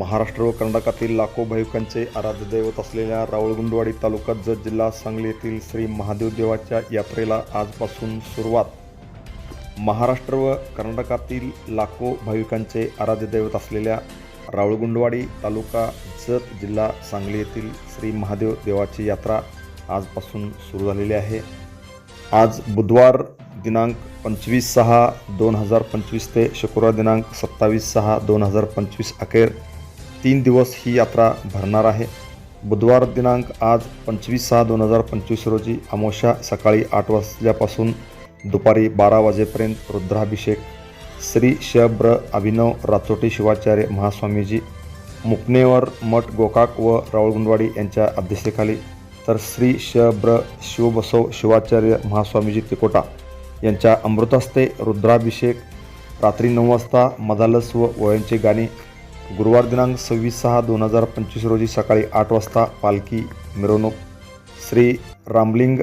महाराष्ट्र व कर्नाटकातील लाखो भाविकांचे आराध्य दैवत असलेल्या रावळगुंडवाडी तालुका जत जिल्हा सांगली येथील श्री महादेव देवाच्या यात्रेला आजपासून सुरुवात. महाराष्ट्र व कर्नाटकातील लाखो भाविकांचे आराध्य दैवत असलेल्या रावळगुंडवाडी तालुका जत जिल्हा सांगली येथील श्री महादेव देवाची यात्रा आजपासून सुरू झालेली आहे. आज बुधवार दिनांक पंचवीस सहा दोन हजार पंचवीस ते शुक्रवार दिनांक सत्तावीस सहा दोन हजार पंचवीस अखेर तीन दिवस ही यात्रा भरणार आहे. बुधवार दिनांक आज पंचवीस सहा दोन हजार पंचवीस रोजी अमोशा सकाळी आठ वाजल्यापासून दुपारी बारा वाजेपर्यंत रुद्राभिषेक. श्री शब्र अभिनव राचोटी शिवाचार्य महास्वामीजी मुकनेवर मठ गोकाक व रावळगुंडवाडी यांच्या अध्यक्षतेखाली तर श्री शब्र शिवबसव शिवाचार्य महास्वामीजी तिकोटा यांच्या अमृतहस्ते रुद्राभिषेक. रात्री नऊ वाजता मदालस व वयांची गाणी गुरुवार दिनांक सव्वीस सहा दोन हजार पंचवीस रोजी सकाळी आठ वाजता पालखी मिरवणूक. श्री रामलिंग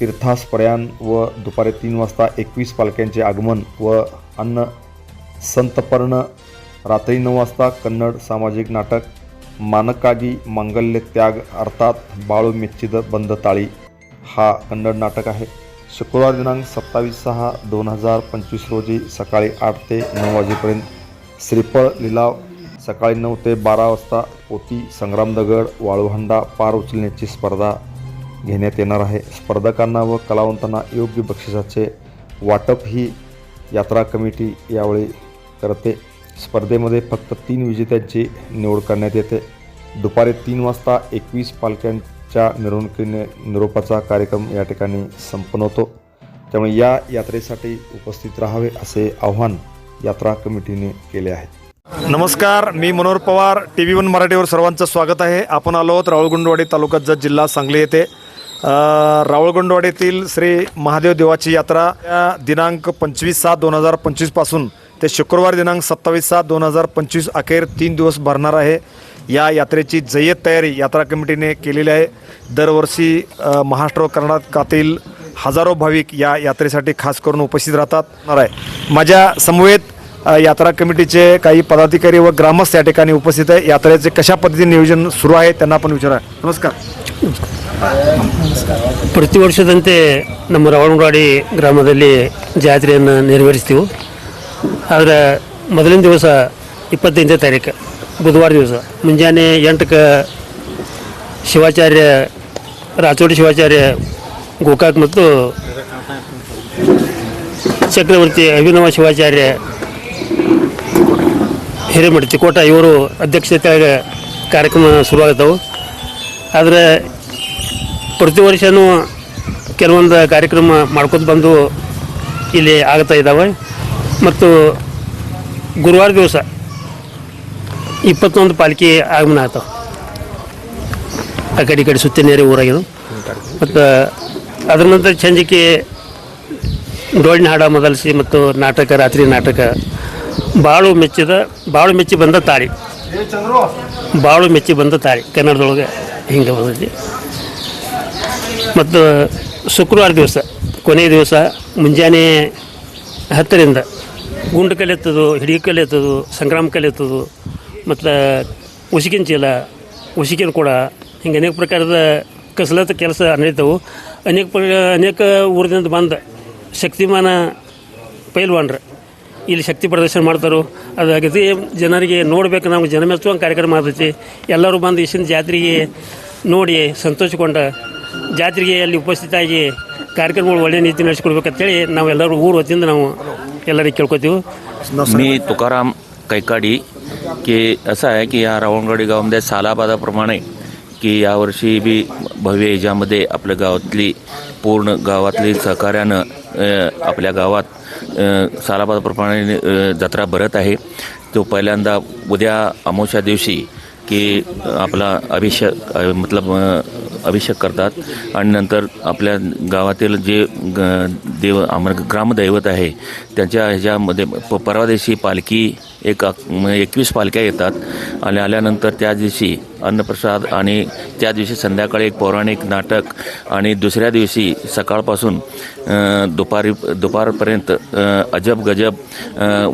तीर्थास प्रयाण व दुपारी तीन वाजता एकवीस पालख्यांचे आगमन व अन्न संतपर्ण. रात्री नऊ वाजता कन्नड सामाजिक नाटक मानकागी मांगल्य त्याग अर्थात बाळू मिच्छिद बंद ताळी हा कन्नड नाटक आहे. शुक्रवार दिनांक सत्तावीस सहा दोन हजार पंचवीस रोजी सकाळी आठ ते नऊ वाजेपर्यंत श्रीफळ लिलाव सकाळी नऊ ते बारा वाजता पोती संग्राम दगड वाळूहंडा पार उचलण्याची स्पर्धा घेण्यात येणार आहे. स्पर्धकांना व कलावंतांना योग्य बक्षिसाचे वाटप ही यात्रा कमिटी यावेळी करते. स्पर्धेमध्ये फक्त तीन विजेत्यांची निवड करण्यात येते. दुपारी तीन वाजता एकवीस पालख्यांच्या मिरवणुकीने निरोपाचा कार्यक्रम या ठिकाणी संपन्न होतो. त्यामुळे या यात्रेसाठी उपस्थित राहावे असे आव्हान यात्रा कमिटीने केले आहे. नमस्कार मी Manohar Pawar T V one मराठीवर सर्वांचं स्वागत आहे. आपण आलो आहोत रावळगुंडवाडी तालुक्यात जत जिल्हा सांगली येथे. अ, रावळगुंडवाडीतील श्री महादेव देवाची यात्रा या दिनांक पंचवीस सात दोन हजार पंचवीसपासून ते शुक्रवार दिनांक सत्तावीस सात दोन हजार पंचवीस अखेर तीन दिवस भरणार आहे. या यात्रेची जय्यत तयारी यात्रा कमिटीने केलेली आहे. दरवर्षी महाराष्ट्र कर्नाटकातील हजारो भाविक या यात्रेसाठी खास करून उपस्थित राहतात. आहे. माझ्या समवेत यात्रा कमिटीचे काही पदाधिकारी व ग्रामस्थ या ठिकाणी उपस्थित आहे यात्रेचे कशा पद्धतीने नियोजन सुरू आहे त्यांना आपण विचारा नमस्कार ಪ್ರತಿ ವರ್ಷದಂತೆ ನಮ್ಮ ರವಣವಾಡಿ ಗ್ರಾಮದಲ್ಲಿ ಜಾತ್ರೆಯನ್ನು ನೆರವೇರಿಸ್ತೀವಿ ಆದರೆ ಮೊದಲಿನ ದಿವಸ ಇಪ್ಪತ್ತೈದನೇ ತಾರೀಕು ಬುಧವಾರ ದಿವಸ ಮುಂಜಾನೆ ಎಂಟಕ್ಕೆ ಶಿವಾಚಾರ್ಯ ರಾಚೋಡಿ ಶಿವಾಚಾರ್ಯ ಗೋಕಾಕ್ ಮತ್ತು ಚಕ್ರವರ್ತಿ ಅಭಿನವ ಶಿವಾಚಾರ್ಯ ಹಿರೇಮಠ ತಿಕೋಟ ಇವರು ಅಧ್ಯಕ್ಷತೆಯಾಗ ಕಾರ್ಯಕ್ರಮ ಶುರುವಾಗ್ತಾವೆ. ಆದರೆ ಪ್ರತಿ ವರ್ಷವೂ ಕೆಲವೊಂದು ಕಾರ್ಯಕ್ರಮ ಮಾಡ್ಕೊತ ಬಂದು ಇಲ್ಲಿ ಆಗ್ತಾ ಇದ್ದಾವೆ ಮತ್ತು ಗುರುವಾರ ದಿವಸ ಇಪ್ಪತ್ತೊಂದು ಪಾಲಿಕೆ ಆಗಮನ ಆಗ್ತಾವೆ. ಆ ಕಡೆ ಈ ಕಡೆ ಸುತ್ತಿ ಊರಾಗಿದ್ದು. ಮತ್ತು ಅದರ ನಂತರ ಚಂಜಿಕೆ ಡೋಳಿನ ಹಾಡ ಮೊದಲಿಸಿ ಮತ್ತು ನಾಟಕ, ರಾತ್ರಿ ನಾಟಕ ಬಾಳು ಮೆಚ್ಚಿದ, ಬಾಳು ಮೆಚ್ಚಿ ಬಂದ ತಾಳಿ. ಬಾಳು ಮೆಚ್ಚಿ ಬಂದ ತಾಳಿ, ಕನ್ನಡದೊಳಗೆ ಹಿಂಗೆ ಬಂದೈತಿ. ಮತ್ತು ಶುಕ್ರವಾರ ದಿವಸ ಕೊನೆಯ ದಿವಸ ಮುಂಜಾನೆ ಹತ್ತರಿಂದ ಗುಂಡು ಕಲೆ ಎತ್ತದು, ಹಿಡಿಗೆ ಕಲೆ ಎತ್ತದು, ಸಂಗ್ರಾಮ ಕಲೆ ಎತ್ತದು, ಮತ್ತು ಉಸಿಕಿನ ಚೀಲ, ಉಸಿಕಿನ ಕೂಡ, ಹಿಂಗೆ ಅನೇಕ ಪ್ರಕಾರದ ಕಸಲತ್ತ ಕೆಲಸ ನಡೀತವು. ಅನೇಕ ಪ್ರ ಅನೇಕ ಊರಿನಿಂದ ಬಂದ ಶಕ್ತಿಮಾನ ಪೈಲ್ವಾನ್ರು ಇಲ್ಲಿ ಶಕ್ತಿ ಪ್ರದರ್ಶನ ಮಾಡ್ತಾರೋ ಅದು ಅಗದಿ ಜನರಿಗೆ ನೋಡ್ಬೇಕು ನಾವು ಜನ ಮೆಚ್ಚುವಂಗೆ ಕಾರ್ಯಕ್ರಮ ಆಗ್ತೈತಿ ಎಲ್ಲರೂ ಬಂದು ಇಷ್ಟಿನ ಜಾತ್ರೆಗೆ ನೋಡಿ ಸಂತೋಷಗೊಂಡ ಜಾತ್ರೆಗೆ ಅಲ್ಲಿ ಉಪಸ್ಥಿತಾಗಿ ಕಾರ್ಯಕ್ರಮಗಳು ಒಳ್ಳೆಯ ನೀತಿ ನಡೆಸ್ಕೊಡ್ಬೇಕಂತೇಳಿ ನಾವೆಲ್ಲರೂ ಊರು ವತಿಯಿಂದ ನಾವು ಎಲ್ಲರಿಗೆ ಕೇಳ್ಕೊತೀವಿ मी तुकाराम कैकाडी की असं आहे की या रावणवाडी गावामध्ये सालाबादाप्रमाणे की यावर्षी बी भव्य याच्यामध्ये आपल्या गावातली पूर्ण गावातली सहकार्यानं आपल्या गावात अ, जत्रा भरत आहे. तो पहिल्यांदा उद्या अमावश्या दिवशी की आपला अभिषेक मतलब अभिषेक करतात. आणि नंतर आपल्या गावातील जे ग- देव आम ग्रामदैवत आहे त्यांच्या ह्याच्यामध्ये प परवा दिवशी पालखी एक म्हणजे एकवीस पालख्या येतात. आणि आल्यानंतर त्या दिवशी अन्नप्रसाद आणि त्या दिवशी संध्याकाळी एक पौराणिक नाटक आणि दुसऱ्या दिवशी सकाळपासून दुपारी दुपारपर्यंत अजब गजब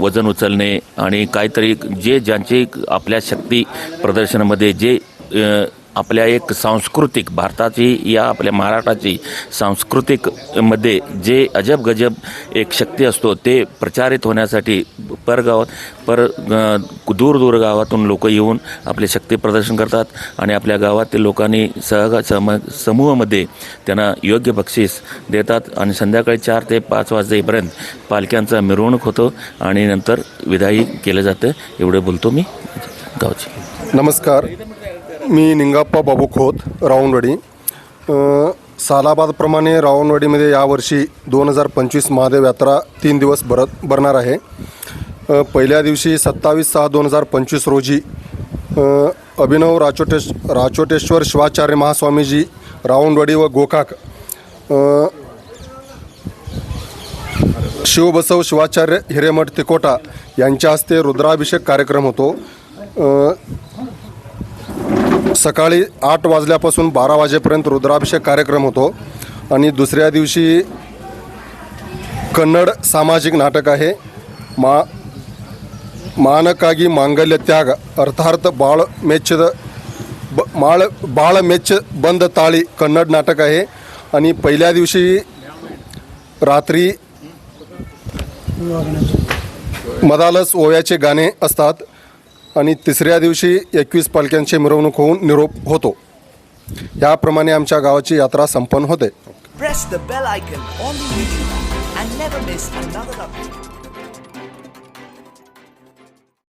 वजन उचलणे आणि काहीतरी जे ज्यांचे आपल्या शक्ती प्रदर्शनामध्ये जे आपल्या एक सांस्कृतिक भारताची या आपल्या महाराष्ट्राची सांस्कृतिकमध्ये जे अजब गजब एक शक्ती असतो ते प्रचारित होण्यासाठी परगावात पर दूर दूर गावातून लोक येऊन आपले शक्ती प्रदर्शन करतात आणि आपल्या गावातील लोकांनी सहगा सम समूहामध्ये त्यांना योग्य बक्षीस देतात आणि संध्याकाळी चार ते पाच वाजेपर्यंत पालख्यांचा मिरवणूक होतो आणि नंतर विदाई केलं जातं. एवढं बोलतो मी. गावची. नमस्कार. मी निंगाप्पा बाबू खोत रावणवाडी. सालाबादप्रमाणे रावणवाडीमध्ये यावर्षी दोन हजार पंचवीस महादेव यात्रा तीन दिवस भरत भरणार आहे. पहिल्या दिवशी सत्तावीस सहा दोन हजार पंचवीस रोजी अभिनव राचोटेश राचोटेश्वर शिवाचार्य महास्वामीजी रावणवाडी व गोकाक शिवबसव शिवाचार्य हिरेमठ तिकोटा यांच्या हस्ते रुद्राभिषेक कार्यक्रम होतो. सकाळी आठ वाजल्यापासून बारा वाजेपर्यंत रुद्राभिषेक कार्यक्रम होतो. आणि दुसऱ्या दिवशी कन्नड सामाजिक नाटक आहे. मा मानकागी मांगल्य त्याग अर्थार्थ बाळ मेच्छद ब माळ बाळ मेच्छ बंद ताळी कन्नड नाटक आहे. आणि पहिल्या दिवशी रात्री मदालस ओव्याचे गाणे असतात. आणि तिसऱ्या दिवशी एकवीस पालख्यांची मिरवणूक होऊन निरोप होतो. याप्रमाणे आमच्या गावाची यात्रा संपन्न होते.